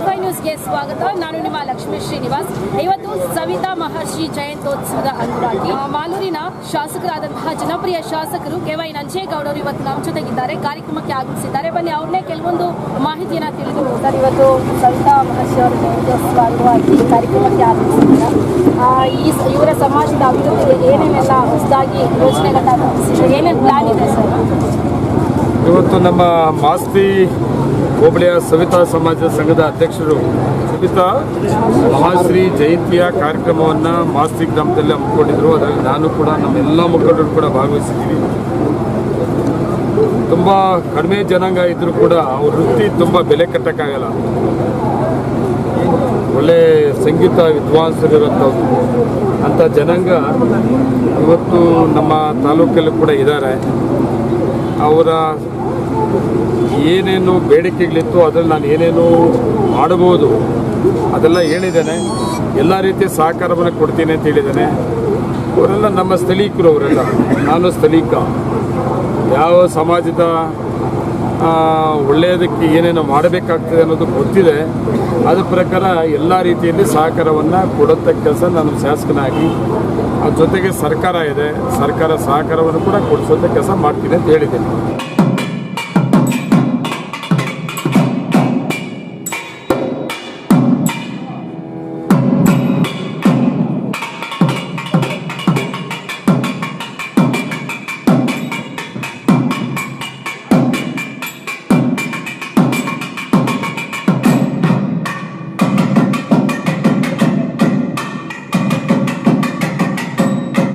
High five ನ್ಯೂಸ್ಗೆ ಸ್ವಾಗತ. ನಾನು ನಿಮ್ಮ ಲಕ್ಷ್ಮೀ ಶ್ರೀನಿವಾಸ್. ಇವತ್ತು ಸವಿತಾ ಮಹರ್ಷಿ ಜಯಂತ್ಯೋತ್ಸವದ ಅಂಗವಾಗಿ ಮಾಲೂರಿನ ಶಾಸಕರಾದಂತಹ ಜನಪ್ರಿಯ ಶಾಸಕರು ಕೆ ವೈ ನಂಜೇಗೌಡರು ಇವತ್ತು ನಮ್ಮ ಜೊತೆಗಿದ್ದಾರೆ. ಕಾರ್ಯಕ್ರಮಕ್ಕೆ ಆಗಮಿಸಿದ್ದಾರೆ. ಬನ್ನಿ, ಅವ್ರನ್ನೇ ಕೆಲವೊಂದು ಮಾಹಿತಿಯನ್ನು ತಿಳಿದು ಸರ್ ಇವತ್ತು ಸವಿತಾ ಮಹರ್ಷಿ ಅವರ ಜಯಂತ್ಯೋತ್ಸವ ಅಂಗವಾಗಿ ಕಾರ್ಯಕ್ರಮಕ್ಕೆ ಆಗಮಿಸಿದ್ದಾರೆ. ಈ ಇವರ ಸಮಾಜದ ಅಭಿವೃದ್ಧಿಗೆ ಏನೇನೆಲ್ಲ ಹೊಸದಾಗಿ ಯೋಜನೆಗಳನ್ನ ಏನೇನು ಪ್ಲಾನ್ ಇದೆ ಸರ್? ಇವತ್ತು ನಮ್ಮ ಮಾಸ್ತಿ ಹೋಬಳಿಯ ಸವಿತಾ ಸಮಾಜ ಸಂಘದ ಅಧ್ಯಕ್ಷರು. ಸವಿತಾ, ಮಹಾಶ್ರೀ ಜಯಂತಿಯ ಕಾರ್ಯಕ್ರಮವನ್ನು ಮಾಸ್ತಿ ಗ್ರಾಮದಲ್ಲಿ ಹಮ್ಮಿಕೊಂಡಿದ್ರು. ಅದರಲ್ಲಿ ನಾನು ಕೂಡ ನಮ್ಮ ಎಲ್ಲ ಮುಖಂಡರು ಕೂಡ ಭಾಗವಹಿಸಿದ್ದೀವಿ. ತುಂಬ ಕಡಿಮೆ ಜನಾಂಗ ಇದ್ದರೂ ಕೂಡ ಅವ್ರ ವೃತ್ತಿ ತುಂಬ ಬೆಲೆ ಕಟ್ಟೋಕ್ಕಾಗಲ್ಲ. ಒಳ್ಳೆ ಸಂಗೀತ ವಿದ್ವಾಂಸರಿರುವಂಥವ್ರು ಅಂಥ ಜನಾಂಗ ಇವತ್ತು ನಮ್ಮ ತಾಲೂಕಲ್ಲೂ ಕೂಡ ಇದ್ದಾರೆ. ಅವರ ಏನೇನು ಬೇಡಿಕೆಗಳಿತ್ತು, ಅದರಲ್ಲಿ ನಾನು ಏನೇನು ಮಾಡಬಹುದು, ಅದೆಲ್ಲ ಹೇಳಿದ್ದೇನೆ. ಎಲ್ಲ ರೀತಿಯ ಸಹಕಾರವನ್ನು ಕೊಡ್ತೀನಿ ಅಂತ ಹೇಳಿದ್ದೇನೆ. ಅವರೆಲ್ಲ ನಮ್ಮ ಸ್ಥಳೀಕರು ಅವರೆಲ್ಲ. ನಾನು ಸ್ಥಳೀಕ. ಯಾವ ಸಮಾಜದ ಒಳ್ಳೆಯದಕ್ಕೆ ಏನೇನು ಮಾಡಬೇಕಾಗ್ತದೆ ಅನ್ನೋದು ಗೊತ್ತಿದೆ. ಅದ್ರ ಪ್ರಕಾರ ಎಲ್ಲ ರೀತಿಯಲ್ಲಿ ಸಹಕಾರವನ್ನು ಕೊಡುವಂಥ ಕೆಲಸ ನಾನು ಶಾಸಕನಾಗಿ ಅದ್ರ ಜೊತೆಗೆ ಸರ್ಕಾರ ಇದೆ. ಸರ್ಕಾರ ಸಹಕಾರವನ್ನು ಕೂಡ ಕೊಡಿಸುವಂಥ ಕೆಲಸ ಮಾಡ್ತೀನಿ ಅಂತ ಹೇಳಿದ್ದೇನೆ.